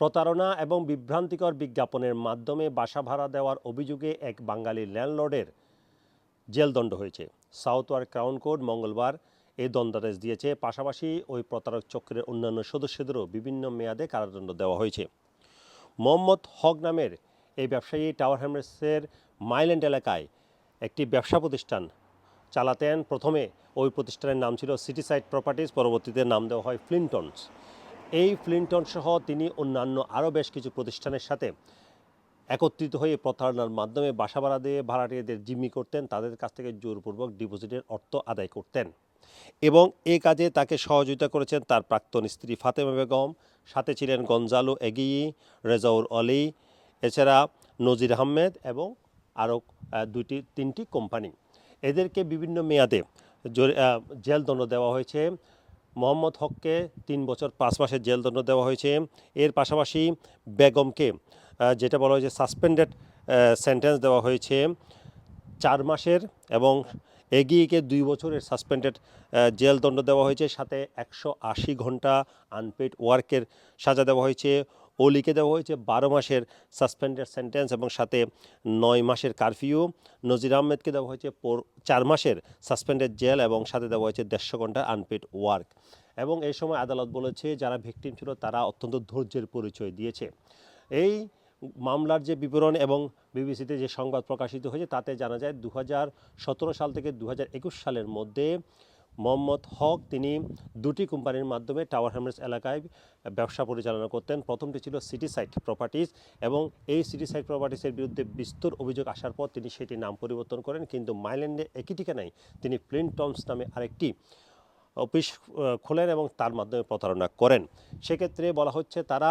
প্রতারণা এবং বিভ্রান্তিকর বিজ্ঞাপনের মাধ্যমে বাসা ভাড়া দেওয়ার অভিযোগে এক বাঙালি ল্যান্ডলর্ডের জেলদণ্ড হয়েছে। সাউথওয়ার্ক ক্রাউন কোর্ট মঙ্গলবার এই দণ্ডাদেশ দিয়েছে। পাশাপাশি ওই প্রতারক চক্রের অন্যান্য সদস্যদেরও বিভিন্ন মেয়াদে কারাদণ্ড দেওয়া হয়েছে। মোহাম্মদ হক নামের এই ব্যবসায়ী টাওয়ার হ্যামরেসের মাইল্যান্ড এলাকায় একটি ব্যবসা প্রতিষ্ঠান চালাতেন। প্রথমে ওই প্রতিষ্ঠানের নাম ছিল সিটি সাইড প্রপার্টিজ পরবর্তীতে নাম দেওয়া হয় ফ্লিন্টনস। এই ফ্লিন্টন সহ তিনি অন্যান্য আরও বেশ কিছু প্রতিষ্ঠানের সাথে একত্রিত হয়ে প্রতারণার মাধ্যমে বাসা ভাড়া দিয়ে ভাড়াটিয়াদের জিম্মি করতেন তাদের কাছ থেকে জোরপূর্বক ডিপোজিটের অর্থ আদায় করতেন এবং এ কাজে তাকে সহযোগিতা করেছেন তার প্রাক্তন স্ত্রী ফাতেমা বেগম সাথে ছিলেন গঞ্জালো এগিয়ে রেজাউর অলি এছাড়া নজির আহমেদ এবং আরও দুইটি তিনটি কোম্পানি। এদেরকে বিভিন্ন মেয়াদে আহ, জেলদণ্ড দেওয়া হয়েছে। মোহাম্মদ হককে তিন বছর পাঁচ মাসের জেলদণ্ড দেওয়া হয়েছে। এর পাশাপাশি বেগমকে যেটা বলা হয়েছে সাসপেন্ডেড সেন্টেন্স দেওয়া হয়েছে। চার মাসের এবং এগিয়েকে দুই বছরের সাসপেন্ডেড জেল দণ্ড দেওয়া হয়েছে। সাথে একশো আশি ঘণ্টা আনপেড ওয়ার্কের সাজা দেওয়া হয়েছে। ওলিকে দেওয়া হয়েছে বারো মাসের সাসপেন্ডেড সেন্টেন্স এবং সাথে নয় মাসের কারফিউ নজির আহমেদকে দেওয়া হয়েছে চার মাসের সাসপেন্ডেড জেল এবং সাথে দেওয়া হয়েছে দেড়শো ঘণ্টা আনপেড ওয়ার্ক এবং এই সময় আদালত বলেছে, যারা ভিকটিম ছিল তারা অত্যন্ত ধৈর্যের পরিচয় দিয়েছে। এই মামলার যে বিবরণ এবং বিবিসিতে যে সংবাদ প্রকাশিত হয়েছে, তাতে জানা যায় দু হাজার সতেরো সাল থেকে দু হাজার একুশ সালের মধ্যে মোহাম্মদ হক, তিনি দুটি কোম্পানির মাধ্যমে টাওয়ার হ্যামরেস এলাকায় ব্যবসা পরিচালনা করতেন। প্রথমটি ছিল সিটি সাইট প্রপার্টিজ এবং এই সিটি সাইট প্রপার্টিসের বিরুদ্ধে বিস্তর অভিযোগ আসার পর তিনি সেটি নাম পরিবর্তন করেন, কিন্তু মাইল্যান্ডে একই ঠিকানায় তিনি প্লিন টমস নামে আরেকটি অফিস খোলেন এবং তার মাধ্যমে প্রতারণা করেন। সেক্ষেত্রে বলা হচ্ছে, তারা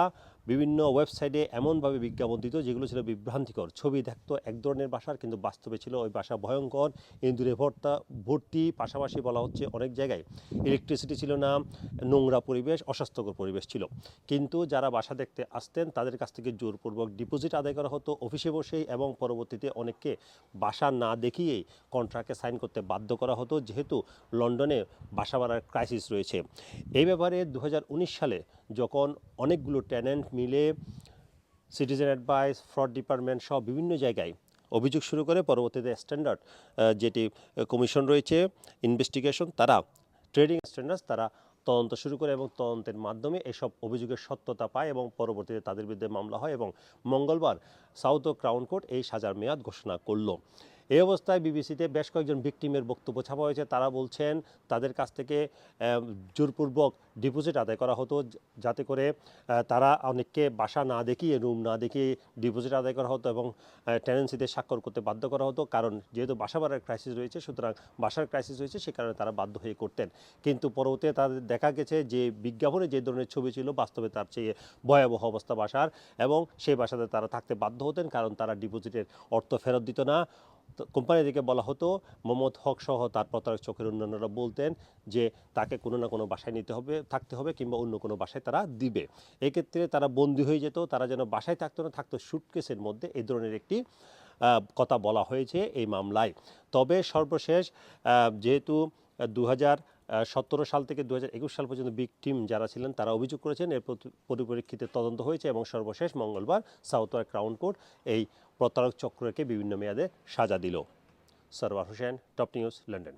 বিভিন্ন ওয়েবসাইটে এমনভাবে বিজ্ঞাপন দিত যেগুলো ছিল বিভ্রান্তিকর। ছবি দেখতো এক ধরনের বাসার, কিন্তু বাস্তবে ছিল ওই বাসা ভয়ঙ্কর। ইন্দুরে ভর্তা, ভর্তি, পাশাপাশি বলা হচ্ছে অনেক জায়গায় ইলেকট্রিসিটি ছিল না, নোংরা পরিবেশ, অস্বাস্থ্যকর পরিবেশ ছিল। কিন্তু যারা বাসা দেখতে আসতেন, তাদের কাছ থেকে জোরপূর্বক ডিপোজিট আদায় করা হতো অফিসে বসেই এবং পরবর্তীতে অনেককে বাসা না দেখিয়েই কন্ট্রাক্টে সাইন করতে বাধ্য করা হতো, যেহেতু লন্ডনে বাসা ভাড়ার ক্রাইসিস রয়েছে। এই ব্যাপারে দু হাজার উনিশ সালে যখন অনেকগুলো ট্যানেন্ট মিলে সিটিজেন অ্যাডভাইস, ফ্রড ডিপার্টমেন্ট সব বিভিন্ন জায়গায় অভিযোগ শুরু করে। পরবর্তীতে স্ট্যান্ডার্ড যেটি কমিশন রয়েছে, ইনভেস্টিগেশন, তারা ট্রেডিং স্ট্যান্ডার্ডস, তারা তদন্ত শুরু করে এবং তদন্তের মাধ্যমে এসব অভিযোগের সত্যতা পায় এবং পরবর্তীতে তাদের বিরুদ্ধে মামলা হয় এবং মঙ্গলবার সাউথ ও ক্রাউন কোর্ট এই সাজার মেয়াদ ঘোষণা করল। এই অবস্থায় বিবিসিতে বেশ কয়েকজন ভিকটিমের বক্তব্য ছাপা হয়েছে। তারা বলছেন, তাদের কাছ থেকে জোরপূর্বক ডিপোজিট আদায় করা হতো যাতে করে তারা অনেককে বাসা না দেখিয়ে, রুম না দেখিয়ে ডিপোজিট আদায় করা হতো এবং টেনেন্সিতে স্বাক্ষর করতে বাধ্য করা হতো। কারণ, যেহেতু বাসা ভাড়ার ক্রাইসিস রয়েছে, সুতরাং বাসার ক্রাইসিস রয়েছে সে কারণে তারা বাধ্য হয়ে করতেন। কিন্তু পরবর্তীতে তাদের দেখা গেছে যে, বিজ্ঞাপনে যে ধরনের ছবি ছিল, বাস্তবে তার চেয়ে ভয়াবহ অবস্থা বাসার এবং সেই বাসাতে তারা থাকতে বাধ্য হতেন, কারণ তারা ডিপোজিটের অর্থ ফেরত দিত না। তো কোম্পানি থেকে বলা হতো, মোহাম্মদ হক সহ তার প্রতারক চোখের অন্যান্যরা বলতেন যে তাকে কোনো না কোনো বাসায় নিতে হবে, থাকতে হবে কিংবা অন্য কোনো বাসায় তারা দিবে। এক্ষেত্রে তারা বন্দি হয়ে যেত, তারা যেন বাসায় থাকতো না, থাকতো সুটকেসের মধ্যে। এই ধরনের একটি কথা বলা হয়েছে এই মামলায়। তবে সর্বশেষ যেহেতু দু হাজার সতেরো সাল থেকে দু সাল পর্যন্ত বিগ টিম যারা ছিলেন, তারা অভিযোগ করেছেন, এর পরিপ্রেক্ষিতে তদন্ত হয়েছে এবং সর্বশেষ মঙ্গলবার সাউথওয়ার ক্রাউন কোর্ট এই প্রতারক চক্রকে বিভিন্ন মেয়াদে সাজা দিল। Sarwar Hossain top news London